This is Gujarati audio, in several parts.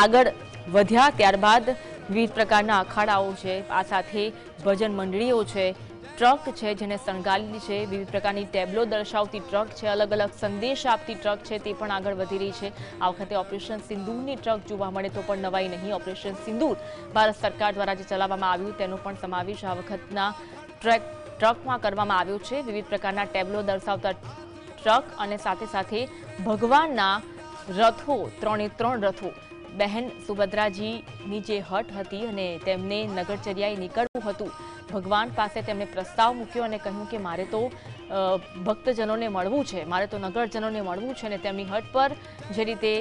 આગળ વધ્યા ત્યારબાદ વિવિધ પ્રકારના અખાડાઓ છે. આ સાથે ભજન મંડળીઓ છે, ટ્રક છે જેને શણગારેલી છે. વિવિધ પ્રકારની ટેબ્લો દર્શાવતી ટ્રક છે અલગ અલગ સંદેશ આપતી ટ્રક છે તે પણ આગળ વધી રહી છે. આ વખતે ઓપરેશન સિંદૂરની ટ્રક જોવા મળે તો પણ નવાઈ નહીં. ઓપરેશન સિંદૂર ભારત સરકાર દ્વારા જે ચલાવવામાં આવ્યું તેનો પણ સમાવેશ આ વખતના ટ્રેક, ટ્રકમાં કરવામાં આવ્યો છે. વિવિધ પ્રકારના ટેબ્લો દર્શાવતા ટ્રક અને સાથે સાથે ભગવાનના રથો ત્રણે ત્રણ રથો બહેન સુભદ્રાજીની જે હટ હતી અને તેમને નગરચર્યાએ નીકળવું હતું, ભગવાન પાસે તેમણે પ્રસ્તાવ મૂક્યો અને કહ્યું કે મારે તો ભક્તજનોને મળવું છે, મારે તો નગરજનોને મળવું છે અને તેમની હટ પર જે રીતે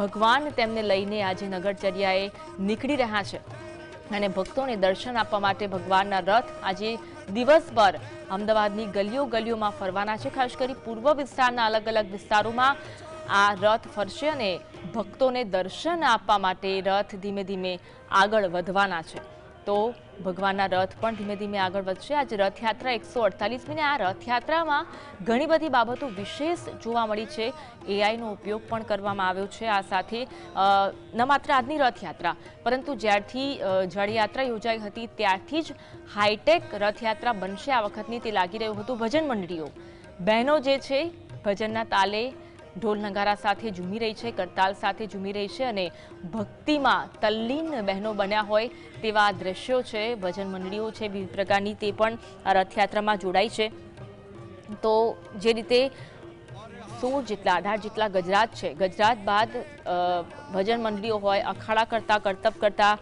ભગવાન તેમને લઈને આજે નગરચર્યાએ નીકળી રહ્યા છે. અને ભક્તોને દર્શન આપવા માટે ભગવાનના રથ આજે દિવસભર અમદાવાદની ગલીઓ ગલીઓમાં ફરવાના છે. ખાસ કરી પૂર્વ વિસ્તારના અલગ અલગ વિસ્તારોમાં આ રથ ફરશે અને ભક્તોને દર્શન આપવા માટે રથ ધીમે ધીમે આગળ વધવાના છે. તો ભગવાનના રથ પણ ધીમે ધીમે આગળ વધશે. આજે રથયાત્રા એકસો અડતાલીસમીને આ રથયાત્રામાં ઘણી બધી બાબતો વિશેષ જોવા મળી છે. એઆઈનો ઉપયોગ પણ કરવામાં આવ્યો છે. આ સાથે ન માત્ર આજની રથયાત્રા, પરંતુ જ્યારથી જળયાત્રા યોજાઈ હતી, ત્યારથી જ હાઈટેક રથયાત્રા બનશે. આ વખતની તે લાગી રહ્યું હતું ભજન મંડળીઓ. બહેનો જે છે, ભજનના તાલે ઢોલ નગારા સાથે ઝૂમી રહી છે, કરતાલ સાથે ઝૂમી રહી છે અને ભક્તિમાં તલ્લીન બહેનો બન્યા હોય તેવા દ્રશ્યો છે, ભજન મંડળીઓ છે, વિવિધ પ્રકારની તે પણ રથયાત્રામાં જોડાઈ છે. તો જે રીતે સોળ જેટલા, અઢાર જેટલા ગજરાત છે, ગજરાત બાદ ભજન મંડળીઓ હોય, અખાડા કરતા, કરતબ કરતા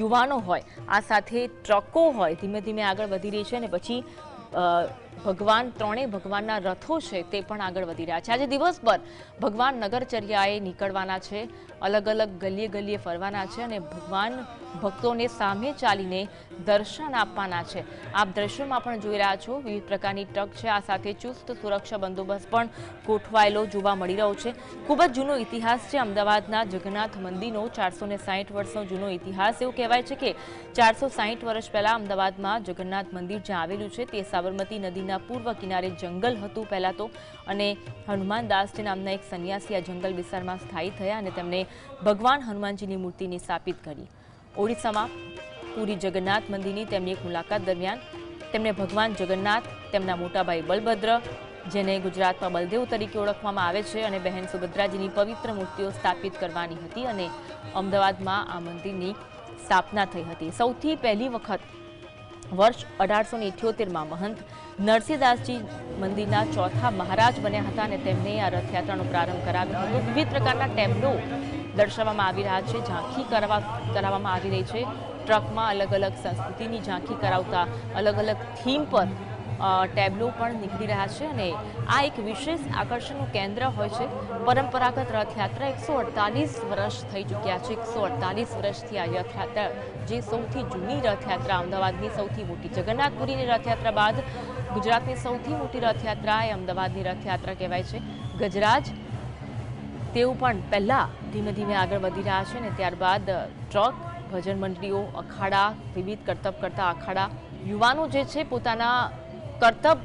યુવાનો હોય, આ સાથે ટ્રકો હોય, ધીમે ધીમે આગળ વધી રહી છે અને પછી ભગવાન ત્રણેય ભગવાનના રથો છે તે પણ આગળ વધી રહ્યા છે. આજે દિવસભર ભગવાન નગરચર્યાએ નીકળવાના છે. અલગ અલગ ગલીએ ગલીએ ફરવાના છે અને ભગવાન ભક્તોને સામે ચાલીને દર્શન આપવાના છે. આપ દ્રશ્યોમાં પણ જોઈ રહ્યા છો, વિવિધ પ્રકારની ટક છે. આ સાથે ચુસ્ત, સુરક્ષા બંદોબસ્ત પણ ગોઠવાયેલો જોવા મળી રહ્યો છે. ખૂબ જ જૂનો ઇતિહાસ છે અમદાવાદના જગન્નાથ મંદિરનો. ચારસો ને સાહીઠ વર્ષનો જૂનો ઇતિહાસ. એવું કહેવાય છે કે ચારસો વર્ષ પહેલા અમદાવાદમાં જગન્નાથ મંદિર જ્યાં આવેલું છે, તે સાબરમતી નદીના પૂર્વ કિનારે જંગલ હતું પહેલાં તો. અને હનુમાનદાસજી નામના એક સંન્યાસી આ જંગલ વિસ્તારમાં સ્થાયી થયા અને તેમણે ભગવાન હનુમાનજીની મૂર્તિની સ્થાપિત કરી. ઓડિશામાં પુરી જગન્નાથ મંદિરની તેમની એક મુલાકાત દરમિયાન તેમણે ભગવાન જગન્નાથ, તેમના મોટાભાઈ બલભદ્ર, જેને ગુજરાતમાં બલદેવ તરીકે ઓળખવામાં આવે છે, અને બહેન સુભદ્રાજીની પવિત્ર મૂર્તિઓ સ્થાપિત કરવાની હતી અને અમદાવાદમાં આ મંદિરની સ્થાપના થઈ હતી. સૌથી પહેલી વખત વર્ષ અઢારસો ને ઇઠ્યોતેરમાં મહંત નરસિંહદાસજી મંદિરના ચોથા મહારાજ બન્યા હતા અને તેમને આ રથયાત્રાનો પ્રારંભ કરાવ્યો હતો. વિવિધ પ્રકારના ટેબ્લો દર્શાવવામાં આવી રહ્યા છે. ઝાંખી કરવા કરાવવામાં આવી રહી છે. ટ્રકમાં અલગ અલગ સંસ્કૃતિની ઝાંખી કરાવતા અલગ અલગ થીમ પર ટેબલો પણ નીકળી રહ્યા છે અને આ એક વિશેષ આકર્ષણનું કેન્દ્ર હોય છે. પરંપરાગત રથયાત્રા એકસો અડતાલીસ વર્ષ થઈ ચૂક્યા છે. એકસો અડતાલીસ વર્ષથી આ રથયાત્રા, જે સૌથી જૂની રથયાત્રા, અમદાવાદની સૌથી મોટી જગન્નાથપુરીની રથયાત્રા બાદ ગુજરાતની સૌથી મોટી રથયાત્રા એ અમદાવાદની રથયાત્રા કહેવાય છે. ગજરાજ તેઓ પણ પહેલાં ધીમે ધીમે આગળ વધી રહ્યા છે અને ત્યારબાદ ટ્રક, ભજન મંડળીઓ, અખાડા, વિવિધ કરતબ કરતા અખાડા, યુવાનો જે છે પોતાના કરતબ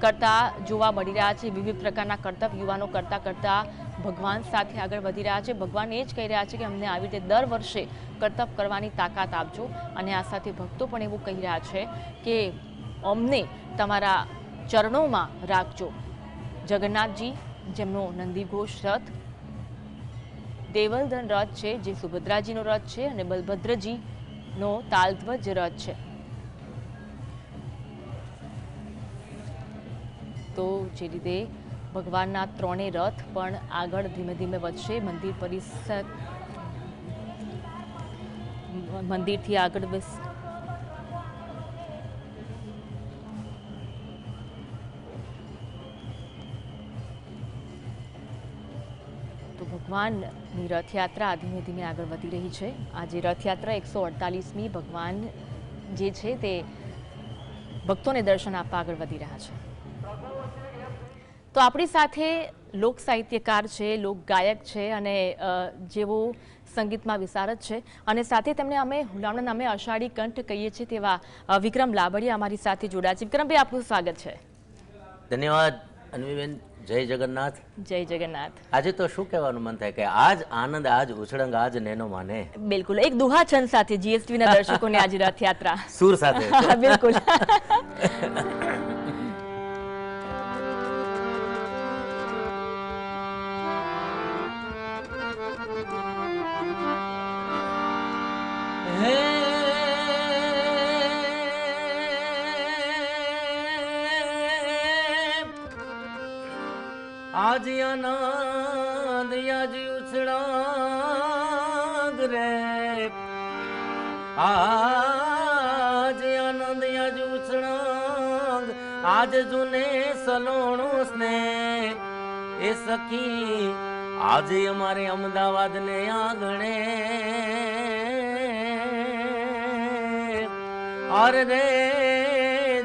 કરતા જોવા મળી રહ્યા છે. વિવિધ પ્રકારના કરતબ યુવાનો કરતા કરતા ભગવાન સાથે આગળ વધી રહ્યા છે. ભગવાન એ જ કહી રહ્યા છે કે અમને આવી રીતે દર વર્ષે કરતબ કરવાની તાકાત આપજો અને આ સાથે ભક્તો પણ એવું કહી રહ્યા છે કે અમને તમારા ચરણોમાં રાખજો. જગન્નાથજી, જેમનો નંદીઘોષ રથ દેવલધન રથ છે, જે સુભદ્રાજીનો રથ છે અને બલભદ્રજીનો તાલધ્વજ રથ છે. તો જે રીતે ભગવાનના ત્રણેય રથ પણ આગળ ધીમે ધીમે વધશે, મંદિર પરિસર, મંદિરથી આગળ ભગવાનની રથયાત્રા ધીમે ધીમે આગળ વધી રહી છે. આજે રથયાત્રા એકસો અડતાલીસમી ભગવાન જે છે તે ભક્તોને દર્શન આપવા આગળ વધી રહ્યા છે. તો આપણી સાથે લોક સાહિત્યકાર છે, લોક ગાયક છે અને જેવો સંગીતમાં વિશારદ છે. અને સાથે તેમને અમે હુલામણા નામે અષાઢી કંઠ કહીએ છીએ તેવા વિક્રમ લાબડિયા અમારી સાથે જોડાયા છે. વિક્રમભાઈ, આપનું સ્વાગત છે. ધન્યવાદ, અન્વીબેન. જય જગન્નાથ. જય જગન્નાથ. આજે તો શું કહેવાનું મન થાય કે આજ આનંદ આજ ઉછળંગ આજ નેનો માને? બિલકુલ. એક દુહા છંદ સાથે જીએસટી ના દર્શકોને આજે રથયાત્રા. સુર સાથે. બિલકુલ. આજ આનંદ આજ ઉછળાગ રે. આજ આનંદ આજ ઉછળાગ. આજ જુને સલોણો સ્ને એ સખી, આજે અમારે અમદાવાદ ને આંગણે. અર રે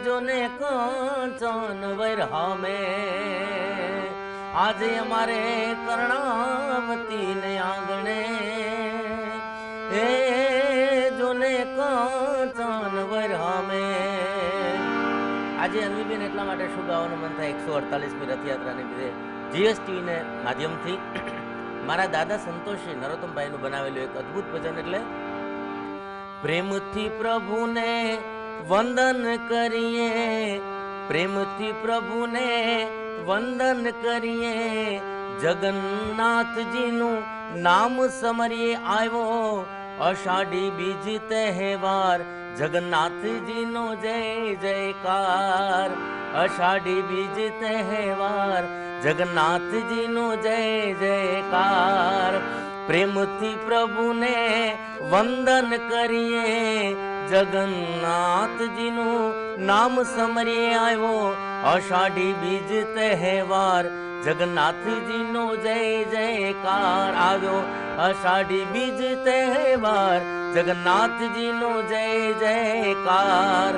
જોને કાંચન વૈરહામે. આજે અમારે કર્ણાવતી ને આંગણે. હે જોને કાંચન વરામે આજે અનવીબેન એટલા માટે શું ગાવાનું મન થાય, એકસો અડતાલીસમી રથયાત્રાને લીધે જીએસટી ને માધ્યમથી. મારા દાદા સંતોષી નરોત્તમભાઈનું બનાવેલું એક અદ્ભુત ભજન એટલે, પ્રેમથી પ્રભુને વંદન કરીએ, પ્રેમથી પ્રભુને વંદન કરીએ. જગન્નાથજીનું નામ સમરીએ આવ્યો. અષાઢી બીજી તહેવાર, જગન્નાથજીનો જય જયકાર. અષાઢી બીજી તહેવાર, જગન્નાથજીનો જય જયકાર. પ્રેમથી પ્રભુને વંદન કરીએ. જગન્નાથજીનું નામ સમરીએ આવ્યો. અષાઢી બીજ તહેવાર, જગન્નાથજીનો જય જયકાર આવ્યો. અષાઢી બીજ તહેવાર, જગન્નાથજીનો જય જયકાર.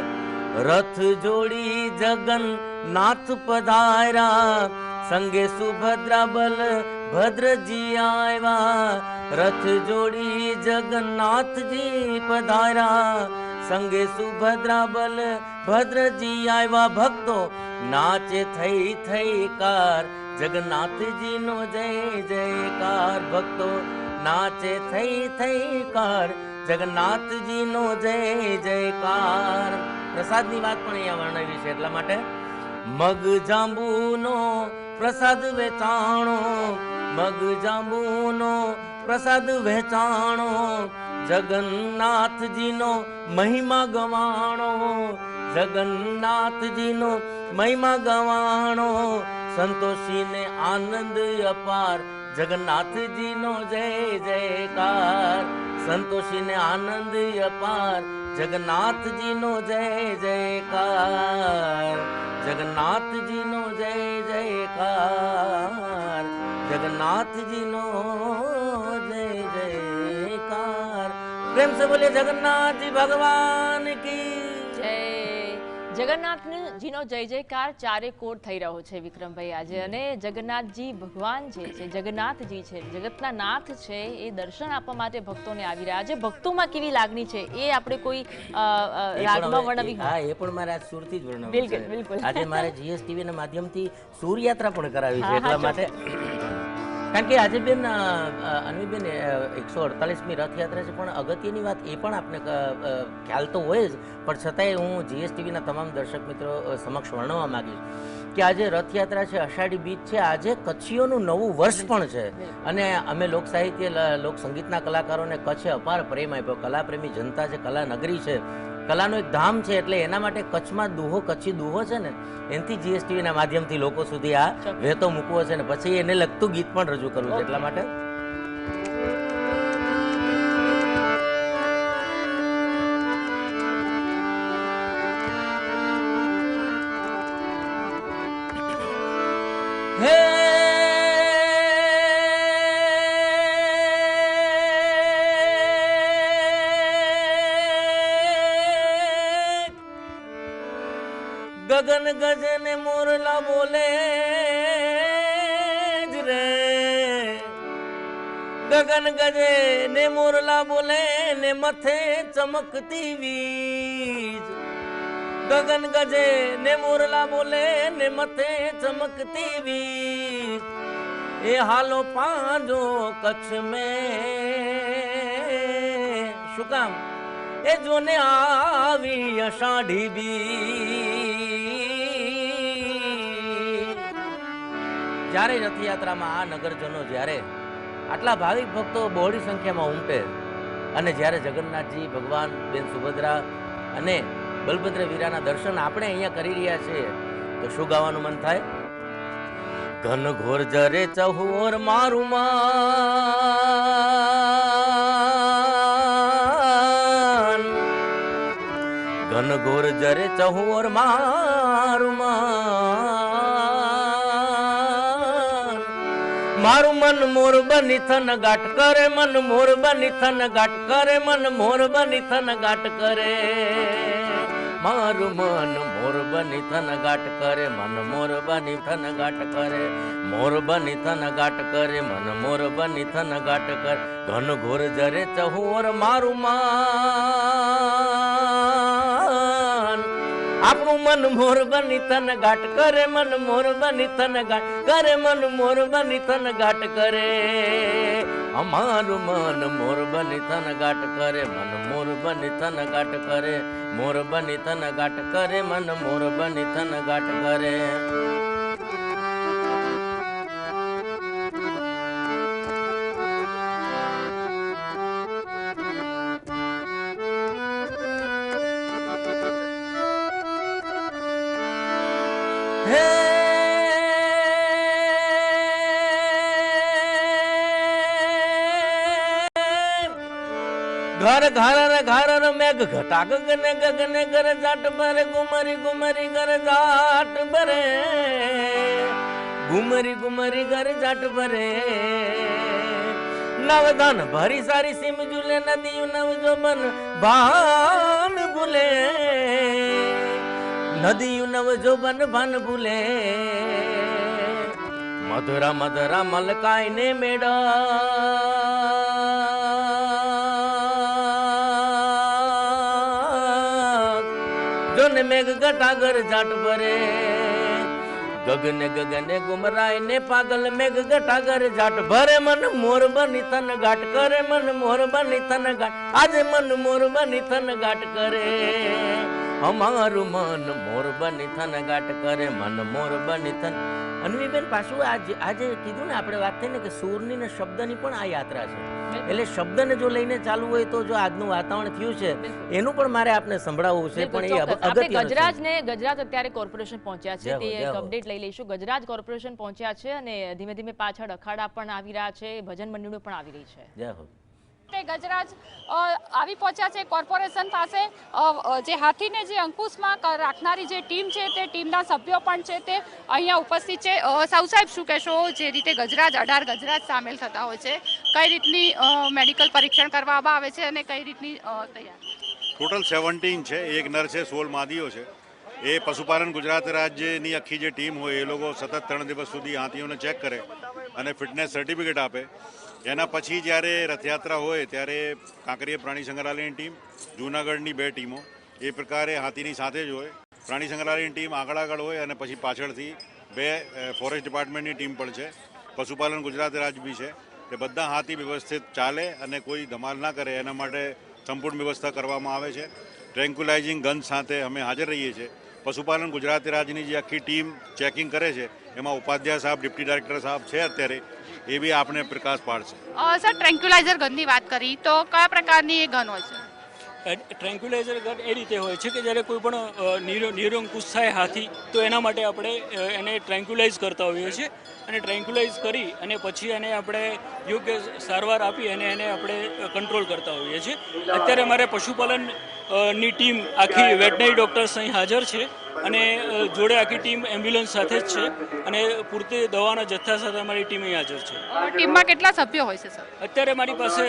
રથ જોડી જગન્નાથ પધાર્યા. સંગે સુભદ્રા બલ ભદ્રજી આવ્યા, રથ જોડી જગન્નાથજી પધાર્યા. સંગે સુભદ્રા બલ ભદ્રજી આવ્યા ભક્તો, નાચે થઈ થઈ કાર. જગન્નાથજીનો જય જયકાર, ભક્તો, નાચે થઈ થઈ કાર. જગન્નાથજીનો જય જયકાર. પ્રસાદની વાત પણ અહીંયા વર્ણવી છે એટલા માટે. મગ જાંબુનો પ્રસાદ વેચાણો મગ જાંબુનો પ્રસાદ વેચાણો જગન્નાથજીનો મહિમા ગવાણો, જગન્નાથજીનો મહિમા ગવાણો, સંતોષીને આનંદ અપાર, જગન્નાથજીનો જય જયકાર. સંતોષીને આનંદ અપાર, જગન્નાથજીનો જય જયકાર. જગન્નાથજીનો જય જયકાર. જગન્નાથજીનો જય જયકાર. પ્રેમ સે બોલે જગન્નાથજી ભગવાન કી. જય જગન્નાથજીનો જય જયકાર ચારે કોર થઈ રહ્યો છે વિક્રમભાઈ આજે. અને જગન્નાથજી ભગવાન જે છે જગન્નાથજી છે જગતના નાથ છે એ દર્શન આપવા માટે ભક્તોને આવી રહ્યા છે. ભક્તોમાં કેવી લાગણી છે? એ આપણે કોઈ રાગમાં વર્ણવી હા એ પણ મારે આજ સુરથી જ વર્ણવ્યું બિલકુલ. બિલકુલ. આજે મારે જીએસટીવી ના માધ્યમથી સૂરયાત્રા પણ કરાવી છે એટલા માટે કારણ કે આજે બેન અ, અ, એકસો અડતાલીસમી રથયાત્રા છે પણ અગત્યની વાત એ પણ આપને ખ્યાલ તો હોય જ પણ છતાંય હું જીએસટીવીના તમામ દર્શક મિત્રો સમક્ષ વર્ણવવા માંગીશ કે આજે રથયાત્રા છે અષાઢી બીજ છે આજે કચ્છીઓનું નવું વર્ષ પણ છે. અને અમે લોક સાહિત્ય લોક સંગીતના કલાકારોને કચ્છે અપાર પ્રેમ આપ્યો. કલાપ્રેમી જનતા છે કલા નગરી છે. કલાનું એક ધામ છે એટલે એના માટે કચ્છમાં દુહો કચ્છી દુહો છે ને એનાથી જીએસટીવીના માધ્યમથી લોકો સુધી આ વહેતો મૂકવો છે ને પછી એને લગતું ગીત પણ રજૂ કરવું છે એટલા માટે. ગગન ગજને મોરલા બોલે જ રે. ગગન ગજે ને મોરલા બોલે ને મથે ચમકતી વીજ. ગગન ગજે ને મોરલા બોલે ને મથે ચમકતી વી એ હાલો પાંજો કચ્છ મે. શું કામ? એ જોને આવી અષાઢી બી જ્યારે રથયાત્રામાં આ નગરજનો જ્યારે આટલા ભાવિક ભક્તો બહોળી સંખ્યામાં ઉમટે અને જ્યારે જગન્નાથજી, ભગવાન, બેન સુભદ્રા અને બલભદ્ર વીરાના દર્શન આપણે અહીંયા કરી રહ્યા છીએ, તો શું ગાવાનું મન થાય? ઘન ઘોર જરે ચહોર મારું માન. ઘન ઘોર જરે ચહોર મારું મારું મન મોર બની થન ગાટ કરે, મન મોર બની થન ગાટ કરે, મન મોર બની થન ગાટ કરે. મારું મન મોર બની થન ગાટ કરે, મન મોર બની થન ગાટ કરે, મોર બની થન ગાટ કરે, મન મોર બની થન ગાટ કરે. ઘન ઘોર જરે ચહોર મારું માન આપણું મન મોર બની તન ઘાટ કરે મન મોર બની તન ઘાટ કરે મન મોર બની તન ઘાટ કરે. અમારું મન મોર બની તન ઘાટ કરે મન મોર બની તન ઘાટ કરે, મોર બની તન ઘાટ કરે મન મોર બની તન ઘાટ કરે. હે ઘર ઘર ઘર મેઘ ઘટાક ગને ગગને ગર જાટ ભરે ગુમરી ગુમરી ગર જાટ ભરે ગુમરી ગુમરી ગર જાટ ભરે નવધાન ભરી સારી સીમ ઝૂલે નદીયું નવ જોબન ભાન ભૂલે નદીયું નવ જોબન ભાન ભૂલે. મધુરા મધુરા મલકાય ને મેળા. જોને મેઘ ગટાગર જાટ ભરે. ગગને ગગને ગુમરાય ને પાગલ મેઘ ગટાગર જાટ ભરે. મન મોર બની તન ઘાટ કરે, મન મોર બની તન ઘાટ આજે મન મોર બની તન ઘાટ કરે. અમારું મન મોર બની થન ગાટ કરે મન મોર બની થન. અન્વીબેન પાછું આજ આજે કીધું ને આપણે વાત થઈ ને કે સૂરની ને શબ્દની પણ આ યાત્રા છે. એટલે શબ્દને જો લઈને ચાલવું હોય તો જો આજનું વાતાવરણ થયું છે એનું પણ મારે આપને સંભળાવવું છે પણ એ. આપણે ગજરાજ ને ગજરાજ અત્યારે કોર્પોરેશન પહોંચ્યા છે તે એક અપડેટ લઈ લઈશું. ગજરાજ કોર્પોરેશન પહોંચ્યા છે અને ધીમે ધીમે પાછળ અખાડા પણ આવી રહ્યા છે ભજન મંડળીઓ પણ આવી રહી છે. જય હો. તે ગજરાજ આવી પહોંચ્યા છે કોર્પોરેશન પાસે. જે હાથીને જે અંકુશમાં રાખનારી જે ટીમ છે તે ટીમના સભ્યો પણ છે તે અહીંયા ઉપસ્થિત છે. સાઉ સાહેબ, શું કહેશો જે રીતે ગજરાજ, અઢાર ગજરાજ સામેલ થતા હોય છે? કઈ રીતની મેડિકલ પરીક્ષણ કરવામાં આવે છે અને કઈ રીતની તૈયાર? ટોટલ સેવન્ટીન છે. એક નર છે, સોળ માદીઓ છે. એ પશુપાલન ગુજરાત રાજ્યની આખી જે ટીમ હોય એ લોકો સતત ત્રણ દિવસ સુધી હાથીઓને ચેક કરે અને ફિટનેસ સર્ટિફિકેટ આપે. એના પછી જ્યારે રથયાત્રા હોય ત્યારે કાંકરીય પ્રાણી સંગ્રહાલયની ટીમ, જૂનાગઢની બે ટીમો, એ પ્રકારે હાથીની સાથે જ હોય. પ્રાણી સંગ્રહાલયની ટીમ આગળ આગળ હોય અને પછી પાછળથી બે ફોરેસ્ટ ડિપાર્ટમેન્ટની ટીમ પણ છે. પશુપાલન ગુજરાત રાજ્ય બી છે. તે બધા હાથી વ્યવસ્થિત ચાલે અને કોઈ ધમાલ ના કરે, એના માટે સંપૂર્ણ વ્યવસ્થા કરવામાં આવે છે. ટ્રેન્ક્યુલાઇઝિંગ ગન સાથે અમે હાજર રહીએ છીએ. પશુપાલન ગુજરાત રાજ્યની જે આખી ટીમ ચેકિંગ કરે છે, એમાં ઉપાધ્યાય સાહેબ, ડિપ્ટી ડાયરેક્ટર સાહેબ છે અત્યારે. એ બી આપણે પ્રકાશ પાડશે. સર ટ્રેન્ક્યુલાઇઝર ગનની વાત કરી તો કયા પ્રકારની એ ગન હોય છે? ટ્રેન્ક્યુલાઇઝર ગન એ રીતે હોય છે કે જ્યારે કોઈ પણ નિરો નિરંકુશ થાય હાથી તો એના માટે આપણે એને ટ્રેન્ક્યુલાઇઝ કરતા હોઈએ છીએ. અને ટ્રેન્ક્યુલાઇઝ કરી અને પછી એને આપણે યોગ્ય સારવાર આપી અને એને આપણે કંટ્રોલ કરતા હોઈએ છીએ. અત્યારે અમારે પશુપાલન ની ટીમ આખી વેટનરી ડૉક્ટર્સ અહીં હાજર છે અને જોડે આખી ટીમ એમ્બ્યુલન્સ સાથે જ છે અને પૂરતી દવાના જથ્થા સાથે અમારી ટીમ અહીં હાજર છે. ટીમમાં કેટલા સભ્યો હોય છે સર? અત્યારે મારી પાસે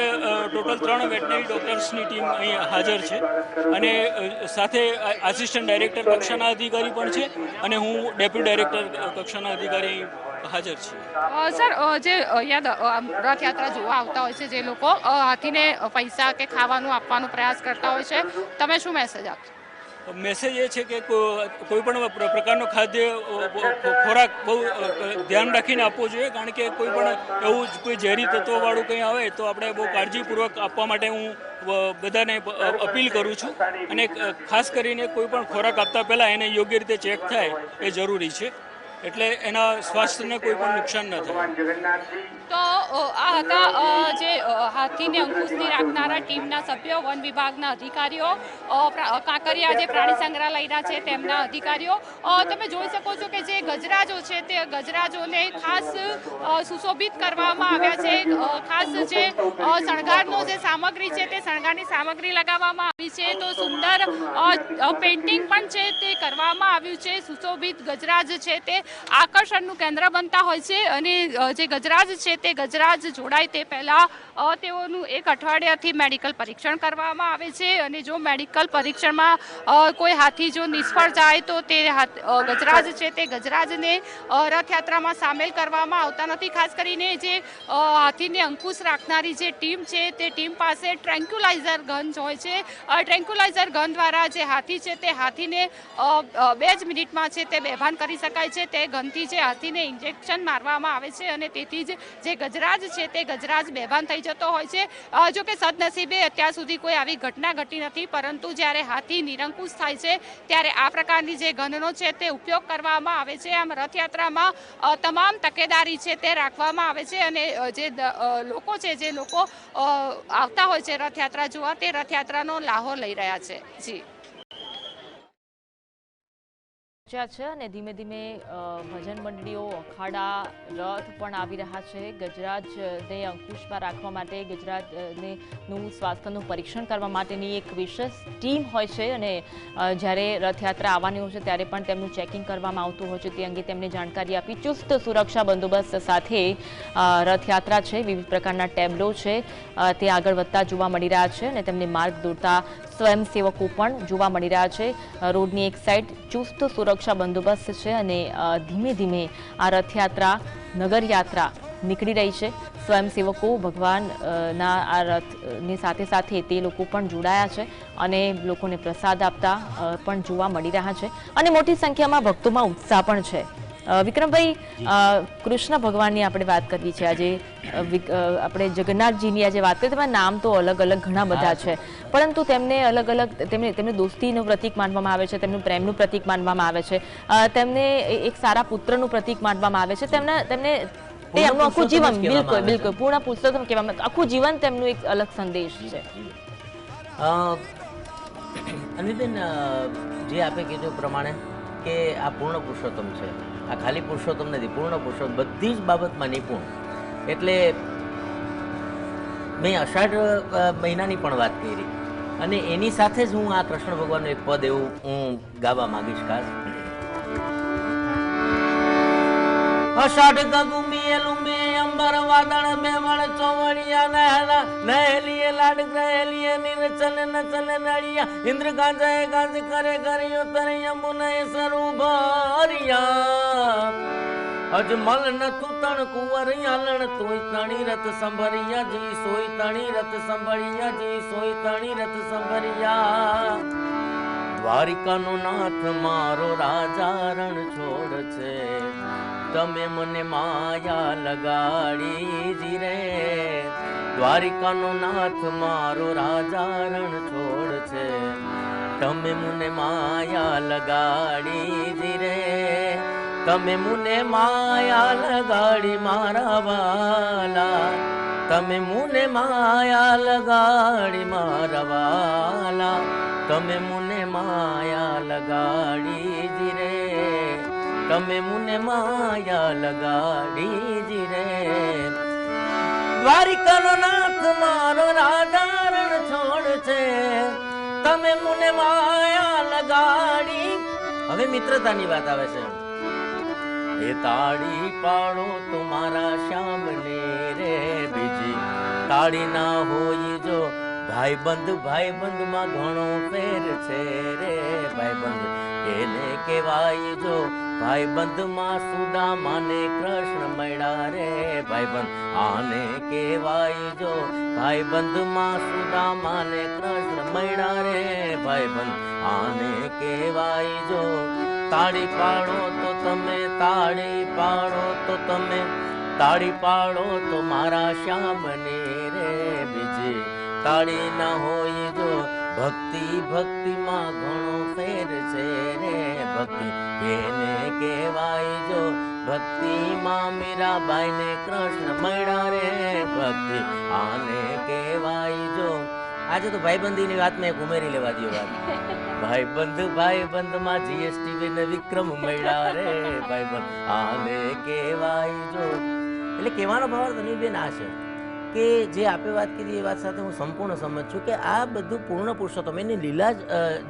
ટોટલ ત્રણ વેટનરી ડૉક્ટર્સની ટીમ અહીં હાજર છે અને સાથે આસિસ્ટન્ટ ડાયરેક્ટર કક્ષાના અધિકારી પણ છે અને હું ડેપ્યુટી ડાયરેક્ટર કક્ષાના અધિકારી હાજર છીએ. સર જે અહીંયા રથયાત્રા જોવા આવતા હોય છે જે લોકો હાથીને પૈસા કે ખાવાનું આપવાનો પ્રયાસ કરતા હોય છે તમે શું મેસેજ આપશો? મેસેજ એ છે કે કોઈ પણ પ્રકારનો ખાદ્ય ખોરાક બહુ ધ્યાન રાખીને આપવો જોઈએ કારણ કે કોઈ પણ એવું કોઈ ઝેરી તત્વવાળું કંઈ આવે તો આપણે બહુ કાળજીપૂર્વક આપવા માટે હું બધાને અપીલ કરું છું. અને ખાસ કરીને કોઈ પણ ખોરાક આપતા પહેલાં એને યોગ્ય રીતે ચેક થાય એ જરૂરી છે. એટલે એના સ્વાસ્થ્યને કોઈ પણ નુકસાન ન થાય. તો આ હતા જે હાથીને અંકુશથી રાખનારા ટીમના સભ્યો વન વિભાગના અધિકારીઓ કાંકરિયા જે પ્રાણી સંગ્રહાલયના છે તેમના અધિકારીઓ. તમે જોઈ શકો છો કે જે ગજરાજો છે તે ગજરાજોને ખાસ સુશોભિત કરવામાં આવ્યા છે. ખાસ જે શણગારનો જે સામગ્રી છે તે શણગારની સામગ્રી લગાવવામાં આવી છે. તો સુંદર પેઇન્ટિંગ પણ છે તે કરવામાં આવ્યું છે. સુશોભિત ગજરાજ છે તે. આકર્ષણનું કેન્દ્ર બનતા હોય છે અને જે ગજરાજ છે તે ગજરાજ જોડાય તે પહેલાં તેઓનું એક અઠવાડિયાથી મેડિકલ પરીક્ષણ કરવામાં આવે છે અને જો મેડિકલ પરીક્ષણમાં કોઈ હાથી જો નિષ્ફળ જાય તો તે ગજરાજ છે તે ગજરાજને રથયાત્રામાં સામેલ કરવામાં આવતા નથી. ખાસ કરીને જે હાથીને અંકુશ રાખનારી જે ટીમ છે તે ટીમ પાસે ટ્રેન્ક્યુલાઇઝર ગન હોય છે. ટ્રેન્ક્યુલાઇઝર ગન દ્વારા જે હાથી છે તે હાથીને બે જ મિનિટમાં છે તે બેભાન કરી શકાય છે. તે ગનથી જે હાથીને ઇન્જેક્શન મારવામાં આવે છે અને તેથી જ જે ગજરાજ છે તે ગજરાજ બેભાન થઈ જતો હોય છે. જો કે સદનસીબે અત્યાર સુધી કોઈ આવી ઘટના ઘટી નથી, પરંતુ જ્યારે હાથી નિરંકુશ થાય છે, ત્યારે આ પ્રકારની જે ગનનો છે તે ઉપયોગ કરવામાં આવે છે. આમ રથયાત્રામાં તમામ તકેદારી છે તે રાખવામાં આવે છે અને જે લોકો છે, જે લોકો આવતા હોય છે રથયાત્રા જોવા, તે રથયાત્રાનો લાહો લઈ રહ્યા છે. જી. પહોંચ્યા છે અને ધીમે ધીમે ભજન મંડળીઓ, અખાડા, રથ પણ આવી રહ્યા છે. ગજરાજને અંકુશમાં રાખવા માટે ગુજરાતને નું સ્વાસ્થ્યનું પરીક્ષણ કરવા માટેની એક વિશેષ ટીમ હોય છે અને જ્યારે રથયાત્રા આવવાની હોય છે ત્યારે પણ તેમનું ચેકિંગ કરવામાં આવતું હોય છે. તે અંગે તેમને જાણકારી આપી. ચુસ્ત સુરક્ષા બંદોબસ્ત સાથે રથયાત્રા છે. વિવિધ પ્રકારના ટેબ્લો છે. તે આગળ વધતા જોવા મળી રહ્યા છે અને તેમને માર્ગ દોરતા સ્વયંસેવકો પણ જોવા મળી રહ્યા છે. રોડની એક સાઈડ ચુસ્ત સુરક્ષા બંદોબસ્ત છે અને ધીમે ધીમે આ રથયાત્રા, નગરયાત્રા નીકળી રહી છે. સ્વયંસેવકો ભગવાન ના આ રથની સાથે સાથે તે લોકો પણ જોડાયા છે અને લોકોને પ્રસાદ આપતા પણ જોવા મળી રહ્યા છે. અને મોટી સંખ્યામાં ભક્તોમાં ઉત્સાહ પણ છે. વિક્રમભાઈ કૃષ્ણ ભગવાનની આપણે વાત કરવી છે આજે. આપણે જગન્નાથજીની આજે વાત કરી તેમાં નામ તો અલગ અલગ ઘણા બધા છે. પરંતુ તેમને અલગ અલગ તેમને તેમને દોસ્તીનું પ્રતીક માનવામાં આવે છે તેમનું પ્રેમનું પ્રતીક માનવામાં આવે છે. તેમને એક સારા પુત્રનું પ્રતીક માનવામાં આવે છે. તેમના તેમને તે એમનું આખું જીવન બિલકુલ બિલકુલ પૂર્ણ પુરુષોત્તમ કહેવામાં આખું જીવન તેમનું એક અલગ સંદેશ છે. અનિલબેન જે આપે કીધું પ્રમાણે કે આ પૂર્ણ પુરુષોત્તમ છે. આ ખાલી પુરુષોત્તમ નથી, પૂર્ણ પુરુષોત્તમ, બધી જ બાબતમાં નિપુણ. એટલે મેં અષાઢ મહિનાની પણ વાત કરી. અને એની સાથે જ હું આ કૃષ્ણ ભગવાનનું એક પદ એવું હું ગાવા માંગીશ ખાસ. અષાઢ ગગુમીએ લુંબી અંબર વાદળ મેમણ ચોવડિયા નહેલા નહેલીએ લાડ ગ્રહેલીએ નિરચલ નચલ નળિયા ઇન્દ્ર ગાંજે ગાંજ કરે કર્યો તર યમુને સરું ભરિયા. અજમલ ન તણ કુંવર યાલણ તોય તણી રત સંભરિયા જી સોય તણી રત સંભળિયા જી સોય તણી રત સંભરિયા. દ્વારિકાનો નાથ મારો રાજા રણ છે તમે મને માયા લગાડી જી રે. દ્વારિકાનો નાથ મારો રાજા રણ છોડ છે. તમે મને માયા લગાડી જી રે. તમે મને માયા લગાડી મારા વાલા. તમે મુને માયા લગાડી મારા વાલા. તમે મુને માયા લગાડી તમે મુને માયા લગાડી જી રે. દ્વારિકાનો નાથ મારો રાધારણ છોડ છે. તમે મુને માયા લગાડી. હવે મિત્રતાની વાત આવે છે. એ તાળી પાડો તમારા શ્યામને રે બીજી. તાળી ના હોય જો ભાઈબંધમાં ઘણો ફેર છે રે ભાઈબંધ. એને કહેવાય જો, ભાઈબંધમાં સુદામાને કૃષ્ણ મળ્યા રે ભાઈબંધ. આને કહેવાય જો, ભાઈબંધમાં સુદામાને કૃષ્ણ મળ્યા રે ભાઈબંધ. આને કહેવાય જો, તાળી પાડો તો તમે, તાળી પાડો તો તમે, તાળી પાડો તો મારા શ્યામને રે બીજી. તાળી ના હોય ભક્તિ ભક્તિમાં ઘણો ફેર છે રે ભક્તિ. એને કહેવાય જો ભક્તિમાં મીરાબાઈને કૃષ્ણ મળ્યા રે ભક્તિ. આને કહેવાય જો આજે તો ભાઈબંધીની વાત મેં એક ઉમેરી લેવા દો વાત. ભાઈબંધ ભાઈબંધમાં જીએસટી ને વિક્રમ મળ્યા રે ભાઈબંધ. આને કહેવાય જો. એટલે કહેવાનો ભાવ તો નહીં બેન આ છે. કે જે આપે વાત કીધી એ વાત સાથે હું સંપૂર્ણ સંમત છું કે આ બધું પૂર્ણ પુરુષોત્તમ એની લીલા જ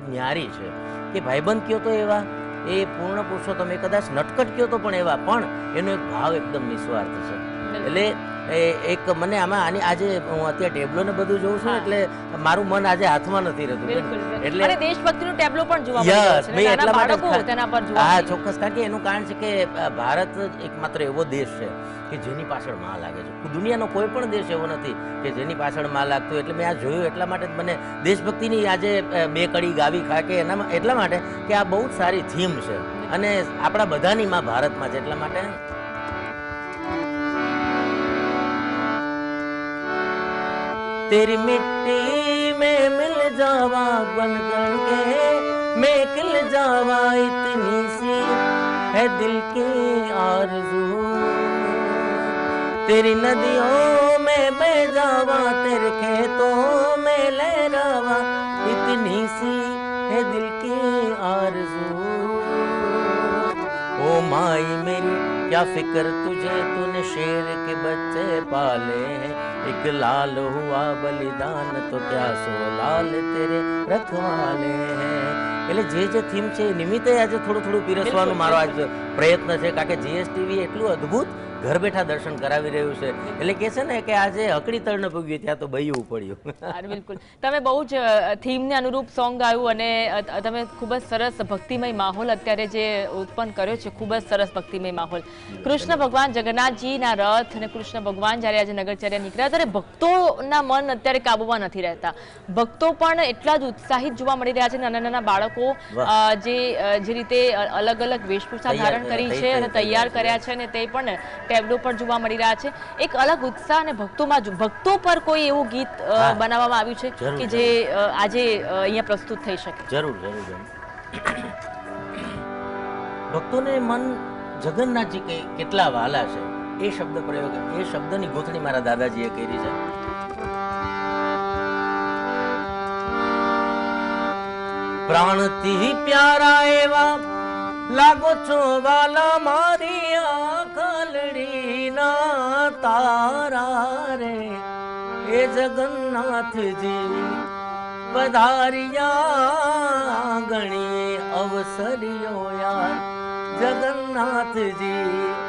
ન્યારી છે કે ભાઈબંધ કયો તો એવા? એ પૂર્ણ પુરુષોત્તમ એ કદાચ નટકટ કયો તો પણ એવા પણ એનો એક ભાવ એકદમ નિસ્વાર્થ છે. એટલે એ એક મને આમાં આની આજે હું અત્યારે ટેબલો ને બધું જોઉં છું એટલે મારું મન આજે હાથમાં નથી રહેતું. એટલે અને દેશભક્તિનો ટેબ્લો પણ જોવા મળે છે એટલા માટે તેના પર જોવા હા ચોક્કસ. કારણ કે એનું કારણ છે કે ભારત એકમાત્ર એવો દેશ છે કે જેની પાછળમાં લાગે છે. દુનિયાનો કોઈ પણ દેશ એવો નથી કે જેની પાછળમાં લાગતો એટલે મેં આ જોયું એટલા માટે મને દેશભક્તિની આજે બે કડી ગાવી ખા કે એના એટલા માટે કે આ બહુ જ સારી થીમ છે. અને આપણા બધાની માં ભારતમાં છે. એટલા માટે तेरी मिट्टी में मिल जावा बन के मैं खिल जावा इतनी सी है दिल की आरज़ू। तेरी नदियों में बह जावा, तेरे खेतों में लहरावा, इतनी सी है दिल की आरज़ू। ओ माई मेरी, क्या फ़िक्र तुझे, तूने शेर के बच्चे पाले हैं? एक लाल हुआ बलिदान तो क्या सो लाल तेरे रखवाले हैं એટલે જે જે થીમ છે એ નિમિત્તે આજે થોડું થોડું પીરસવાનું મારો આજ પ્રયત્ન છે કારણ કે જીએસટીવી એટલું અદ્ભુત ઘર બેઠા દર્શન કરાવી રહ્યું છે એટલે કે છે ને કે આજે હકડી તળ ન પૂગ્યું ત્યાં તો બૈયું પડ્યું સારું, બિલકુલ તમે બહુ જ થીમને અનુરૂપ સોંગ ગાયું અને અ, તમે ખૂબ જ સરસ ભક્તિમય માહોલ અત્યારે જે ઉત્પન્ન કર્યો છે ખૂબ જ સરસ ભક્તિમય માહોલ કૃષ્ણ ભગવાન જગન્નાથજીના રથ અને કૃષ્ણ ભગવાન જ્યારે આજે નગરચર્યા નીકળ્યા ત્યારે ભક્તોના મન અત્યારે કાબુમાં નથી રહેતા. ભક્તો પણ એટલા જ ઉત્સાહિત જોવા મળી રહ્યા છે. નાના નાના બાળકો જે જે રીતે અલગ અલગ વેશભૂષા ધારણ કરી છે અને તૈયાર કર્યા છે અને તે પણ ટેબલો પર જોવા મળી રહ્યા છે. એક અલગ ઉત્સાહ અને ભક્તોમાં ભક્તો પર કોઈ એવું ગીત બનાવવામાં આવ્યું છે કે જે આજે અહીંયા પ્રસ્તુત થઈ શકે. જરૂર જરૂર જરૂર. ભક્તોને મન જગન્નાથજી કેટલા વાલા છે. એ શબ્દ પ્રયોગ એ શબ્દની ગોથણી મારા દાદાજીએ કરી છે. પ્રાણથી પ્યારા એવા લાગો છો વાલા મારી આખલડીના તારા રે. એ જગન્નાથજી પધારિયા ગણી અવસરિયો યાર. જગન્નાથજી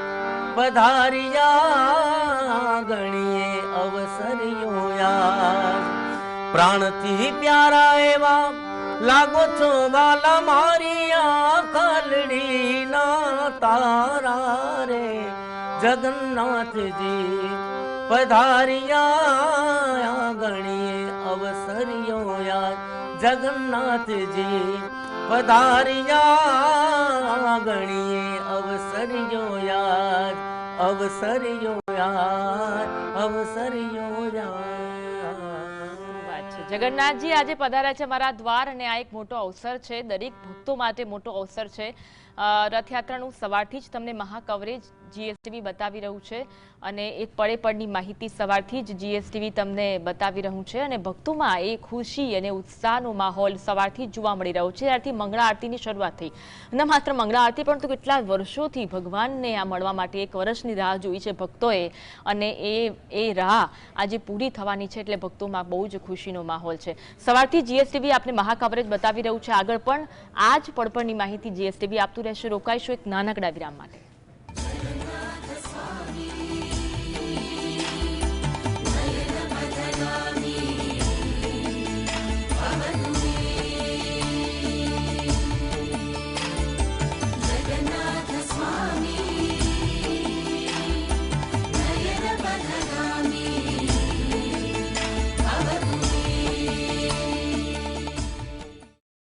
પધારિયા, ગણીએ અવસરિયો પ્રાણથી પ્યારા એવા લાગો છો વાલા મારી આખલડી ના તારા રે. જગન્નાથજી પધારિયા, ગણીએ અવસરિયો યાર જગન્નાથજી પધારિયા, ગણીએ અવસરિયો અવસરિયો યાર અવસરિયો યાર. જગન્નાથજી આજે પધાર્યા છે મારા દ્વાર અને આ એક મોટો અવસર છે. દરેક ભક્તો માટે મોટો અવસર છે. રથયાત્રાનું સવારથી જ તમને મહાકવરેજ જીએસટીવી બતાવી રહ્યું છે અને એક પડે માહિતી સવારથી જ જીએસટીવી તમને બતાવી રહ્યું છે અને ભક્તોમાં એ ખુશી અને ઉત્સાહનો માહોલ સવારથી જોવા મળી રહ્યો છે. ત્યારથી મંગળા આરતીની શરૂઆત થઈ. ન માત્ર મંગળા આરતી, પરંતુ કેટલા વર્ષોથી ભગવાનને આ મળવા માટે એક વર્ષની રાહ જોઈ છે ભક્તોએ અને એ એ રાહ આજે પૂરી થવાની છે એટલે ભક્તોમાં બહુ જ ખુશીનો માહોલ છે. સવારથી જીએસટીવી આપને મહાકવરેજ બતાવી રહ્યું છે. આગળ પણ આ જ પડપડની માહિતી જીએસટીવી આપતું રહેશે રોકાઈશું એક નાનકડા વિરામ માટે.